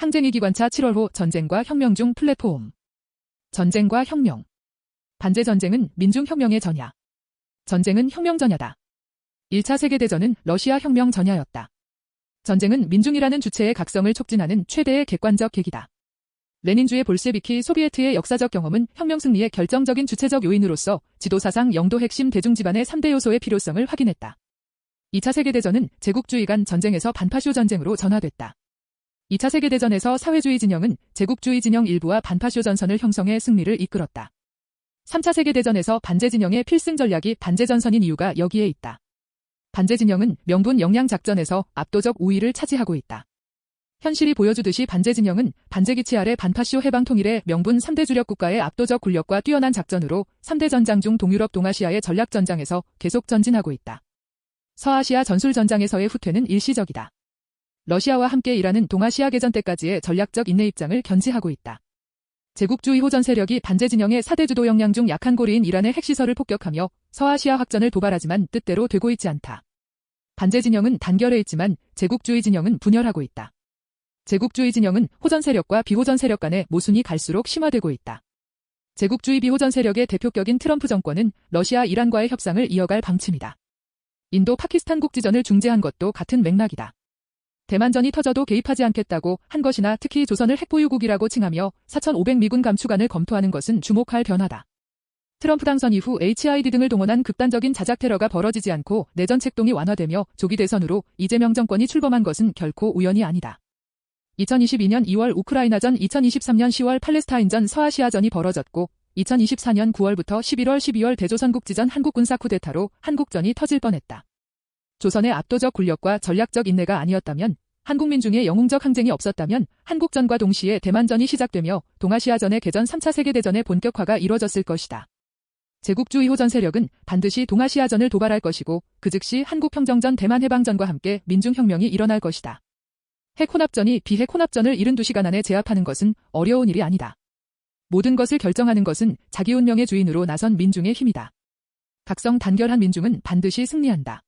항쟁이 기관차 7월호 전쟁과 혁명 중 플랫폼. 전쟁과 혁명. 반제 전쟁은 민중혁명의 전야. 전쟁은 혁명 전야다. 1차 세계대전은 러시아 혁명 전야였다. 전쟁은 민중이라는 주체의 각성을 촉진하는 최대의 객관적 계기다. 레닌주의 볼셰비키 소비에트의 역사적 경험은 혁명 승리의 결정적인 주체적 요인으로서 지도사상 영도 핵심 대중 집안의 3대 요소의 필요성을 확인했다. 2차 세계대전은 제국주의 간 전쟁에서 반파쇼 전쟁으로 전환됐다. 2차 세계대전에서 사회주의 진영은 제국주의 진영 일부와 반파쇼 전선을 형성해 승리를 이끌었다. 3차 세계대전에서 반제 진영의 필승 전략이 반제 전선인 이유가 여기에 있다. 반제 진영은 명분 영양 작전에서 압도적 우위를 차지하고 있다. 현실이 보여주듯이 반제 진영은 반제 기치 아래 반파쇼 해방 통일의 명분 3대 주력 국가의 압도적 군력과 뛰어난 작전으로 3대 전장 중 동유럽 동아시아의 전략 전장에서 계속 전진하고 있다. 서아시아 전술 전장에서의 후퇴는 일시적이다. 러시아와 함께 일하는 동아시아 개전 때까지의 전략적 인내 입장을 견지하고 있다. 제국주의 호전 세력이 반제 진영의 4대 주도 역량 중 약한 고리인 이란의 핵시설을 폭격하며 서아시아 확전을 도발하지만 뜻대로 되고 있지 않다. 반제 진영은 단결해 있지만 제국주의 진영은 분열하고 있다. 제국주의 진영은 호전 세력과 비호전 세력 간의 모순이 갈수록 심화되고 있다. 제국주의 비호전 세력의 대표격인 트럼프 정권은 러시아 이란과의 협상을 이어갈 방침이다. 인도 파키스탄 국지전을 중재한 것도 같은 맥락이다. 대만전이 터져도 개입하지 않겠다고 한 것이나 특히 조선을 핵보유국이라고 칭하며 4,500 미군 감축안을 검토하는 것은 주목할 변화다. 트럼프 당선 이후 HID 등을 동원한 극단적인 자작 테러가 벌어지지 않고 내전 책동이 완화되며 조기 대선으로 이재명 정권이 출범한 것은 결코 우연이 아니다. 2022년 2월 우크라이나전 2023년 10월 팔레스타인전 서아시아전이 벌어졌고 2024년 9월부터 11월 12월 대조선국지전 한국군사 쿠데타로 한국전이 터질 뻔했다. 조선의 압도적 군력과 전략적 인내가 아니었다면 한국민중의 영웅적 항쟁이 없었다면 한국전과 동시에 대만전이 시작되며 동아시아전의 개전 3차 세계대전의 본격화가 이뤄졌을 것이다. 제국주의 호전 세력은 반드시 동아시아전을 도발할 것이고 그 즉시 한국평정전 대만해방전과 함께 민중혁명이 일어날 것이다. 핵혼합전이 비핵혼합전을 72시간 안에 제압하는 것은 어려운 일이 아니다. 모든 것을 결정하는 것은 자기 운명의 주인으로 나선 민중의 힘이다. 각성 단결한 민중은 반드시 승리한다.